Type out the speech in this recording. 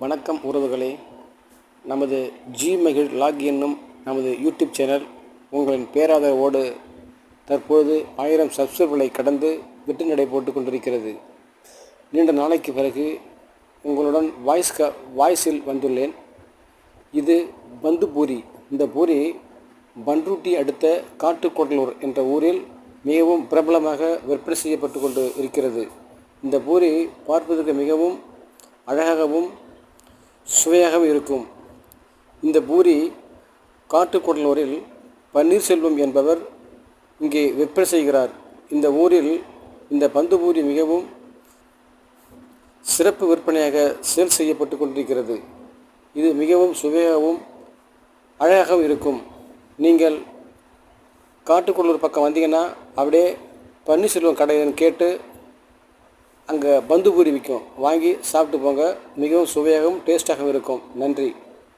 வணக்கம் உறவுகளே. நமது ஜி மகிழ் லாக் என்னும் நமது யூடியூப் சேனல் உங்களின் பேராதரவோடு தற்போது ஆயிரம் சப்ஸ்கிரைபர்களை கடந்து விட்டு நடை போட்டு கொண்டிருக்கிறது. நீண்ட நாளைக்கு பிறகு உங்களுடன் வாய்ஸ் க வாய்ஸில் வந்துள்ளேன். இது பந்து பூரி. இந்த பூரி பன்ருட்டி அடுத்த காட்டுக்கோட்டலூர் என்ற ஊரில் மிகவும் பிரபலமாக விற்பனை செய்யப்பட்டு கொண்டு இருக்கிறது. இந்த பூரி பார்ப்பதற்கு மிகவும் அழகாகவும் சுவையாகவும் இருக்கும். இந்த பூரி காட்டுக்குடலூரில் பன்னீர்செல்வம் என்பவர் இங்கே விற்பனை செய்கிறார். இந்த ஊரில் இந்த பந்து பூரி மிகவும் சிறப்பு விற்பனையாக சேல் செய்யப்பட்டு கொண்டிருக்கிறது. இது மிகவும் சுவையாகவும் அழகாகவும் இருக்கும். நீங்கள் காட்டுக்குள்ளூர் பக்கம் வந்தீங்கன்னா அப்படியே பன்னீர்செல்வம் கடைன்னு கேட்டு அங்கே பந்து பூரி விற்கும் வாங்கி சாப்பிட்டு போங்க. மிகவும் சுவையாகவும் டேஸ்ட்டாகவும் இருக்கும். நன்றி.